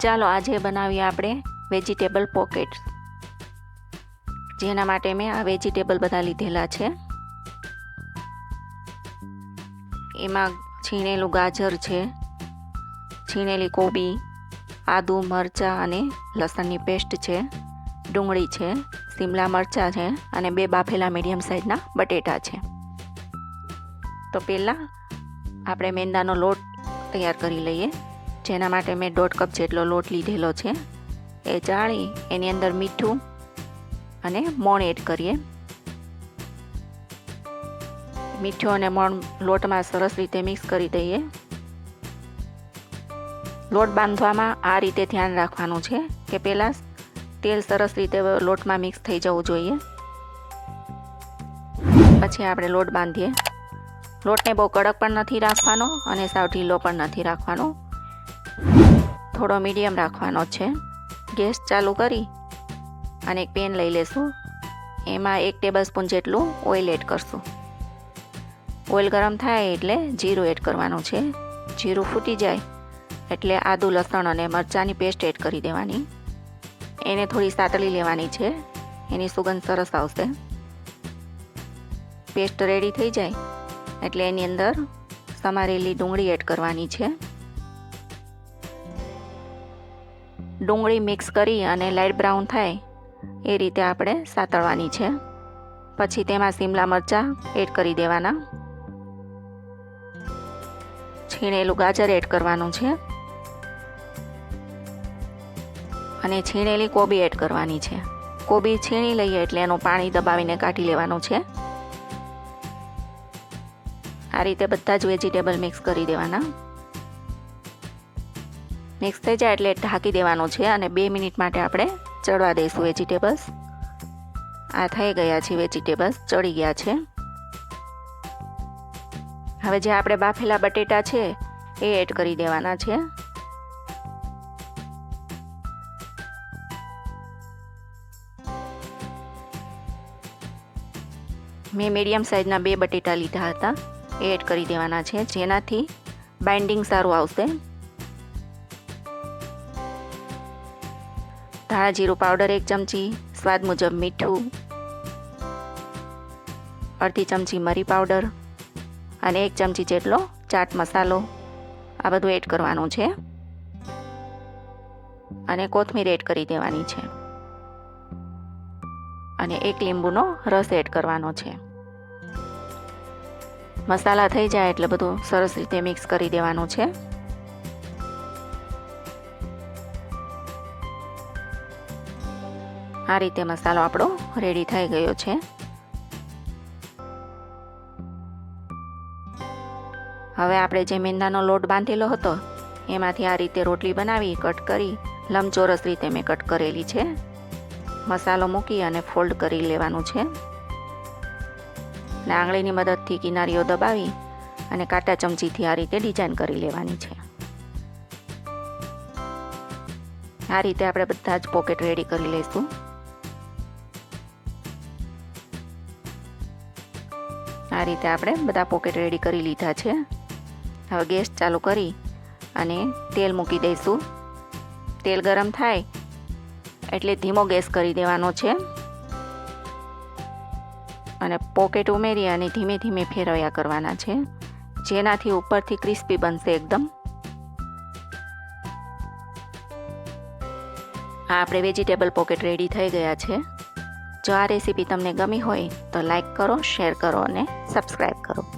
ચાલો આજે બનાવીએ આપણે વેજીટેબલ પોકેટ. જેના માટે મેં આ વેજીટેબલ બધા લીધેલા છે. એમાં છીણેલું ગાજર છે, છીણેલી કોબી, આદુ, મરચાં અને લસણની પેસ્ટ છે, ડુંગળી છે, સિમલા મરચાં છે અને બે બાફેલા મીડિયમ સાઇઝના બટેટા છે. તો પહેલાં આપણે મેંદાનો લોટ તૈયાર કરી લઈએ. જેના માટે મેં દોઢ કપ જેટલો લોટ લીધેલો છે. એ ચાળી એની અંદર મીઠું અને મોણ એડ કરીએ. મીઠું અને મોણ લોટમાં સરસ રીતે મિક્સ કરી દઈએ. લોટ બાંધવામાં આ રીતે ધ્યાન રાખવાનું છે કે પહેલાં તેલ સરસ રીતે લોટમાં મિક્સ થઈ જવું જોઈએ. પછી આપણે લોટ બાંધીએ. લોટને બહુ કડક પણ નથી રાખવાનો અને સાવ ઢીલો પણ નથી રાખવાનો. થોડો મીડિયમ રાખવાનો છે. ગેસ ચાલુ કરી અને એક પેન લઈ લેશું. એમાં એક ટેબલ સ્પૂન જેટલું ઓઇલ એડ કરશું. ઓઇલ ગરમ થાય એટલે જીરું એડ કરવાનું છે. જીરું ફૂટી જાય એટલે આદુ, લસણ અને મરચાંની પેસ્ટ એડ કરી દેવાની. એને થોડી સાતળી લેવાની છે. એની સુગંધ સરસ આવશે. પેસ્ટ રેડી થઈ જાય એટલે એની અંદર સમારેલી ડુંગળી એડ કરવાની છે. ડુંગળી મિક્સ કરી અને લાઇટ બ્રાઉન થાય, એ રીતે આપણે સાતળવાની છે. પછી તેમાં શિમલા મરચાં એડ કરી દેવાના. છીણેલું ગાજર એડ કરવાનું છે. અને છીણેલી કોબી એડ કરવાની છે. કોબી છીણી લઈએ એટલે એનું પાણી દબાવીને કાઢી લેવાનું છે. આ રીતે બધા જ વેજીટેબલ મિક્સ કરી દેવાના. મિક્સ થઈ જાય એટલે ઢાંકી દેવાનું છે અને બે મિનિટ માટે આપણે ચડવા દઈશું વેજીટેબલ્સ. આ થઈ ગયા છે વેજીટેબલ્સ, ચડી ગયા છે. હવે જે આપણે બાફેલા બટેટા છે, એ એડ કરી દેવાના છે. મેં મીડિયમ સાઇઝના બે બટેટા લીધા હતા, એ એડ કરી દેવાના છે. જેનાથી બાઇન્ડિંગ સારું આવશે. ધાણા જીરું પાવડર એક ચમચી, સ્વાદ મુજબ મીઠું, અડધી ચમચી મરી પાવડર અને એક ચમચી જેટલો ચાટ મસાલો. આ બધું એડ કરવાનું છે. અને કોથમીર એડ કરી દેવાની છે. અને એક લીંબુનો રસ એડ કરવાનો છે. મસાલા થઈ જાય એટલે બધું સરસ રીતે મિક્સ કરી દેવાનું છે. આ રીતે મસાલો આપણો રેડી થઈ ગયો છે. હવે આપણે જે મેંદાનો લોટ બાંધેલો હતો, એમાંથી આ રીતે રોટલી બનાવી, કટ કરી, લંબચોરસ રીતે મેં કટ કરેલી છે. મસાલો મૂકી અને ફોલ્ડ કરી લેવાનું છે. ને આંગળીની મદદથી કિનારીઓ દબાવી અને કાંટા ચમચીથી આ રીતે ડિઝાઇન કરી લેવાની છે. આ રીતે આપણે બધા જ પોકેટ રેડી કરી લઈશું. આ રીતે આપણે બધા પોકેટ રેડી કરી લીધા છે. હવે ગેસ ચાલુ કરી અને તેલ મૂકી દઈશું. તેલ ગરમ થાય એટલે ધીમો ગેસ કરી દેવાનો છે. અને પોકેટ ઉમેરી અને ધીમે ધીમે ફેરવ્યા કરવાના છે. જેનાથી ઉપરથી ક્રિસ્પી બનશે એકદમ. આ આપણે વેજીટેબલ પોકેટ રેડી થઈ ગયા છે. જો આ રેસીપી તમને ગમી હોય તો લાઈક કરો શેર કરો અને સબસ્ક્રાઈબ કરો.